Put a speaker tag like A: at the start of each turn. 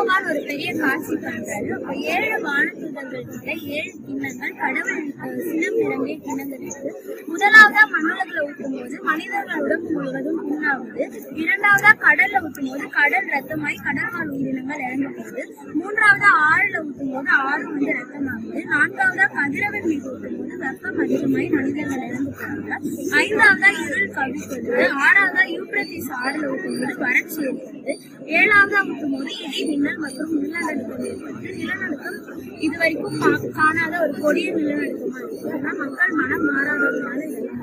A: யோகான் ஒரு பெரிய காட்சி பண்றாரு. அப்ப ஏழு வானதூதர்கள் கிட்ட ஏழு கிண்ணங்கள் கடவுள் சினம் நிரம்பிய கிண்ணங்கள் இருக்கு. முதலாவதா மண்ணுலகில் ஊற்றும் போது மனிதர்கள் உடம்பு முழுவதும் புண்ணாகுது இரண்டாவதா கடல்ல ஊற்றும் போது கடல் ரத்தமாய் கடல் வாழ் உயிரினங்கள் இறந்து போகுது மூன்றாவதா ஆறுல ஊற்றும் போது ஆறு வந்து ரத்தமாகுது நான்காவதா கதிரவன் மீது ஊற்றும் போது வெப்பம் அதிகமாய் மனிதர்கள் இறந்து போறாங்க ஐந்தாவதா இருள் கவிழ்கிறது ஆறாவதா யூப்ரட்டிஸ் ஆறு ஊற்றும் போது வறட்சி ஏற்படுது ஏழாவதா ஊற்றும் போது இடி மின்னல் மற்றும் நிலநடுக்கம் ஏற்படுது நிலநடுக்கம் இது வரைக்கும் காணாத ஒரு கொடிய நிலநடுக்கமா இருக்கு மக்கள் மனம் மாறாததுனால இதெல்லாம்